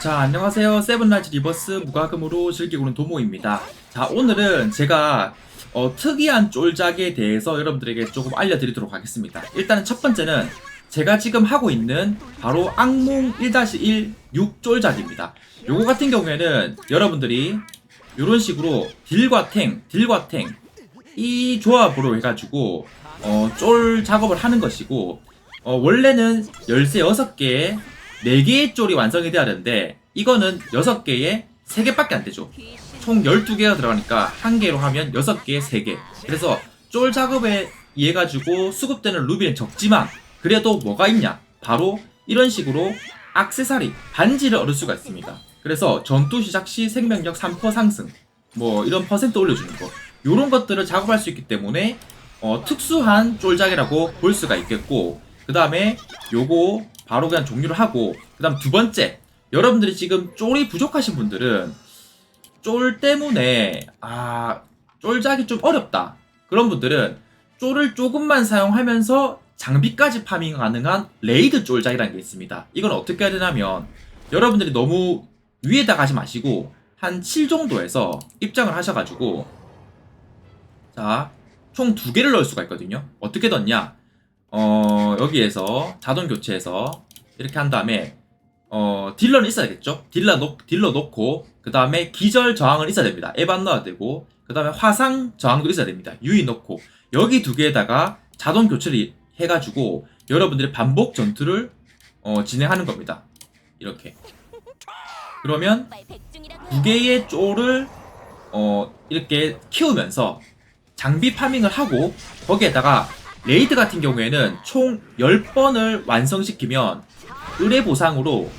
자 안녕하세요. 세븐라이트 리버스 무과금으로 즐기고는 도모입니다. 자 오늘은 제가 어, 특이한 쫄작에 대해서 여러분들에게 조금 알려드리도록 하겠습니다. 일단은 첫 번째는 제가 지금 하고 있는 바로 악몽 1-1 6쫄작입니다. 요거 같은 경우에는 여러분들이 이런 식으로 딜과 탱, 딜과 탱 이 조합으로 해가지고 어, 쫄 작업을 하는 것이고 어, 원래는 열쇠 6개에 4개의 쫄이 완성이 돼야 되는데 이거는 6개에 3개밖에 안 되죠. 총 12개가 들어가니까 1개로 하면 6개에 3개. 그래서 쫄 작업에 의해 가지고 수급되는 루비는 적지만 그래도 뭐가 있냐? 바로 이런 식으로 악세사리, 반지를 얻을 수가 있습니다. 그래서 전투 시작 시 생명력 3% 상승, 뭐 이런 퍼센트 올려주는 거, 이런 것들을 작업할 수 있기 때문에 어, 특수한 쫄작이라고 볼 수가 있겠고, 그 다음에 요거 바로 그냥 종료를 하고, 그 다음 두 번째, 여러분들이 지금 쫄이 부족하신 분들은 쫄 때문에 아 쫄작이 좀 어렵다 그런 분들은 쫄을 조금만 사용하면서 장비까지 파밍 가능한 레이드 쫄작이라는 게 있습니다. 이건 어떻게 해야 되냐면 여러분들이 너무 위에다 가지 마시고 한 7 정도에서 입장을 하셔가지고 자 총 두 개를 넣을 수가 있거든요. 어떻게 넣냐? 어 여기에서 자동 교체해서 이렇게 한 다음에 어 딜러는 있어야겠죠. 딜러 놓 딜러 놓고 그 다음에 기절 저항은 있어야 됩니다. 에반 넣어야 되고 그 다음에 화상 저항도 있어야 됩니다. 유이 넣고 여기 두 개에다가 자동 교체를 해가지고 여러분들이 반복 전투를 어, 진행하는 겁니다. 이렇게 그러면 두 개의 쪼를 어, 이렇게 키우면서 장비 파밍을 하고 거기에다가 레이드 같은 경우에는 총 10번을 완성시키면 의뢰 보상으로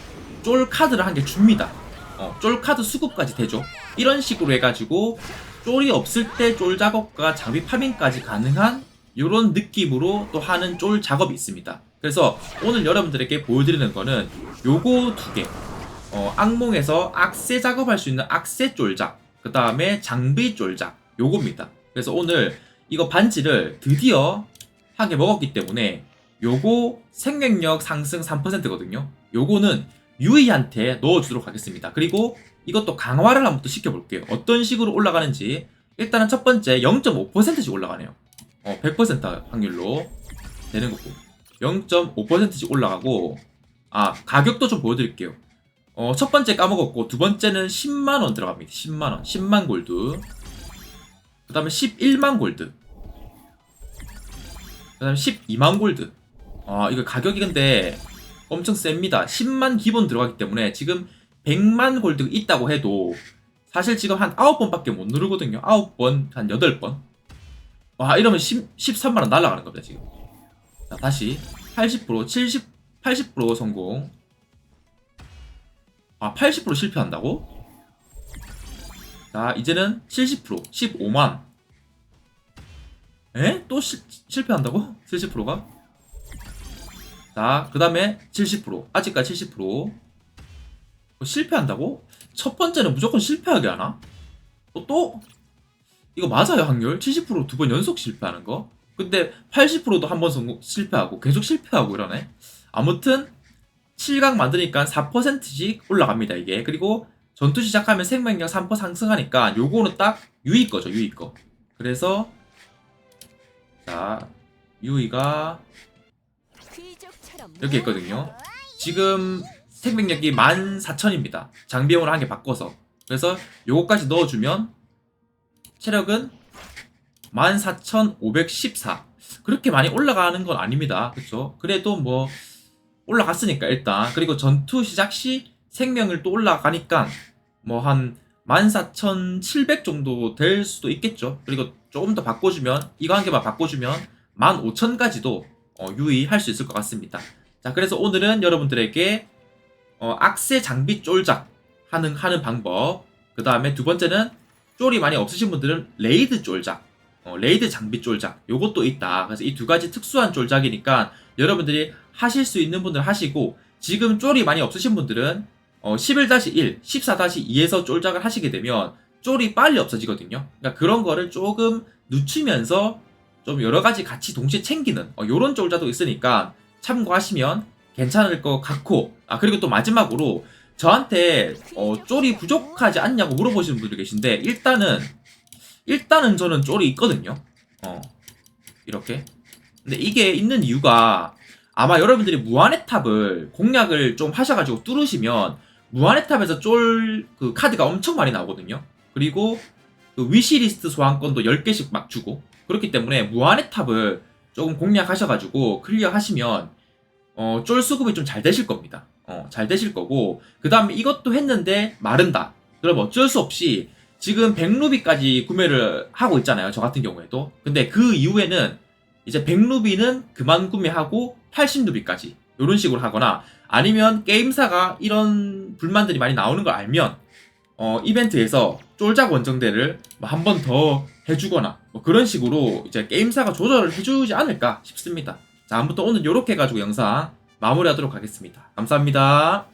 쫄 카드를 한 개 줍니다. 어, 쫄 카드 수급까지 되죠. 이런 식으로 해가지고 쫄이 없을 때 쫄 작업과 장비 파밍까지 가능한 이런 느낌으로 또 하는 쫄 작업이 있습니다. 그래서 오늘 여러분들에게 보여드리는 거는 요거 두 개. 어, 악몽에서 악세 작업할 수 있는 악세 쫄작. 그 다음에 장비 쫄작. 요겁니다. 그래서 오늘 이거 반지를 드디어 하게 먹었기 때문에 요거 생명력 상승 3%거든요. 요거는 유이한테 넣어주도록 하겠습니다. 그리고 이것도 강화를 한번 또 시켜볼게요. 어떤 식으로 올라가는지 일단은 첫 번째 0.5%씩 올라가네요. 어, 100% 확률로 되는 거고 0.5%씩 올라가고 아 가격도 좀 보여드릴게요. 어, 첫 번째 까먹었고 두 번째는 10만 원 들어갑니다. 10만 원, 10만 골드. 그 다음에 11만 골드. 그 다음에 12만 골드. 아 이거 가격이 근데 엄청 셉니다. 10만 기본 들어가기 때문에 지금 100만 골드가 있다고 해도 사실 지금 한 9번밖에 못 누르거든요. 9번, 한 8번. 와, 이러면 10, 13만원 날아가는 겁니다, 지금. 자, 다시. 80%, 70, 80% 성공. 아, 80% 실패한다고? 자, 이제는 70%, 15만. 에? 또 시, 실패한다고? 70%가? 자, 그 다음에 70%. 아직까지 70%. 어, 실패한다고? 첫 번째는 무조건 실패하게 하나? 어, 또? 이거 맞아요, 확률? 70%두 번 연속 실패하는 거? 근데 80%도 한 번 성공, 실패하고, 계속 실패하고 이러네? 아무튼, 7강 만드니까 4%씩 올라갑니다, 이게. 그리고 전투 시작하면 생명력 3% 상승하니까, 요거는 딱 유이 거죠, 유이 거. 그래서, 자, 유이가 여기 있거든요. 지금 생명력이 14,000입니다. 장비용으로 한 개 바꿔서. 그래서 요거까지 넣어주면 체력은 14,514. 그렇게 많이 올라가는 건 아닙니다. 그쵸? 그래도 뭐 올라갔으니까 일단. 그리고 전투 시작 시 생명을 또 올라가니까 뭐 한 14,700 정도 될 수도 있겠죠. 그리고 조금 더 바꿔주면 이거 한 개만 바꿔주면 15,000까지도 어, 유의할 수 있을 것 같습니다. 자, 그래서 오늘은 여러분들에게 어, 악세 장비 쫄작 하는 하는 방법. 그 다음에 두 번째는 쫄이 많이 없으신 분들은 레이드 쫄작, 어, 레이드 장비 쫄작. 요것도 있다. 그래서 이 두 가지 특수한 쫄작이니까 여러분들이 하실 수 있는 분들 하시고 지금 쫄이 많이 없으신 분들은 어, 11-1, 14-2에서 쫄작을 하시게 되면 쫄이 빨리 없어지거든요. 그러니까 그런 거를 조금 늦추면서 좀 여러 가지 같이 동시에 챙기는 어, 요런 쫄자도 있으니까 참고하시면 괜찮을 것 같고 아 그리고 또 마지막으로 저한테 어, 쫄이 부족하지 않냐고 물어보시는 분들이 계신데 일단은 일단은 저는 쫄이 있거든요. 어 이렇게. 근데 이게 있는 이유가 아마 여러분들이 무한의 탑을 공략을 좀 하셔가지고 뚫으시면 무한의 탑에서 쫄 그 카드가 엄청 많이 나오거든요. 그리고 그 위시리스트 소환권도 10개씩 막 주고 그렇기 때문에 무한의 탑을 조금 공략하셔가지고 클리어 하시면 어, 쫄 수급이 좀 잘 되실 겁니다. 어, 잘 되실 거고 그 다음에 이것도 했는데 마른다. 그럼 어쩔 수 없이 지금 100루비까지 구매를 하고 있잖아요. 저 같은 경우에도. 근데 그 이후에는 이제 100루비는 그만 구매하고 80루비까지 이런 식으로 하거나 아니면 게임사가 이런 불만들이 많이 나오는 걸 알면 어, 이벤트에서 쫄작 원정대를 뭐 한 번 더 해주거나 뭐 그런 식으로 이제 게임사가 조절을 해주지 않을까 싶습니다. 자, 아무튼 오늘 이렇게 해가지고 영상 마무리하도록 하겠습니다. 감사합니다.